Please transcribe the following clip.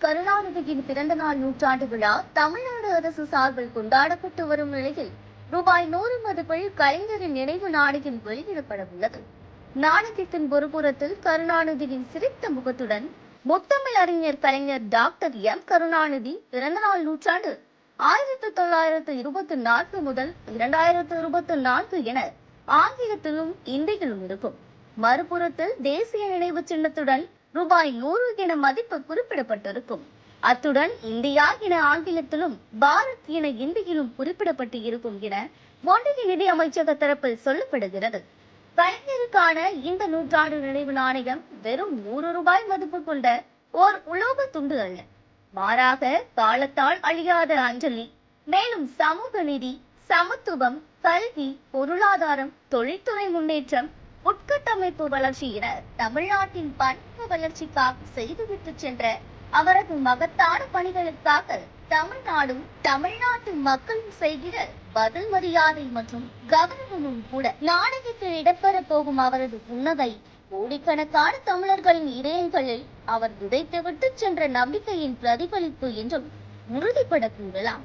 கருணாநிதியின் பிறந்த நாள் நூற்றாண்டு விழா தமிழ்நாடு அரசு சார்பில் கொண்டாடப்பட்டு வரும் நிலையில் ரூபாய் நூறு மதிப்பில் கலைஞரின் நினைவு நாணயம் வெளியிடப்பட உள்ளது நாணயத்தின் ஒருபுறத்தில் கருணாநிதியின் சிரித்த முகத்துடன் முத்தமிழ் அறிஞர் கலைஞர் டாக்டர் எம். கருணாநிதி பிறந்தநாள் நூற்றாண்டு ஆயிரத்தி தொள்ளாயிரத்து இருபத்தி நான்கு முதல் இரண்டாயிரத்து இருபத்தி நான்கு என ஆங்கிலத்திலும் இந்தியிலும் இருக்கும். மறுபுறத்தில் தேசிய நினைவு சின்னத்துடன் ரூபாய் நூறு என மதிப்பு குறிப்பிடப்பட்டிருக்கும். அத்துடன் இந்தியா என ஆங்கிலத்திலும் பாரத் என இந்தியிலும் குறிப்பிடப்பட்டு இருக்கும் என ஒன்றிய நிதி அமைச்சக தரப்பில் சொல்லப்படுகிறது. கலைஞருக்கான இந்த நூற்றாண்டு நினைவு நாணயம் வெறும் நூறு ரூபாய் மதிப்பு கொண்ட ஓர் உலோக துண்டு அல்ல. மாறாக காலத்தால் அழியாத அஞ்சலி மேலும் சமூக நிதி சமத்துவம் கல்வி பொருளாதாரம் தொழில்துறை முன்னேற்றம் உட்கட்டமைப்பு வளர்ச்சி என தமிழ்நாட்டின் பண் வளர்ச்சிக்காக செய்துவிட்டு சென்ற அவரது மகத்தான பணிகளுக்காக தமிழ்நாடும் தமிழ்நாட்டு மக்களும் செய்கிற பதில் மரியாதை மற்றும் கவனமும் கூட நாடகத்தில் இடம்பெற போகும் அவரது உன்னதை கோடிக்கணக்கான தமிழர்களின் இதயங்களில் அவர் விதைத்துவிட்டு சென்ற நம்பிக்கையின் பிரதிபலிப்பு என்றும் உறுதிப்பட கூறலாம்.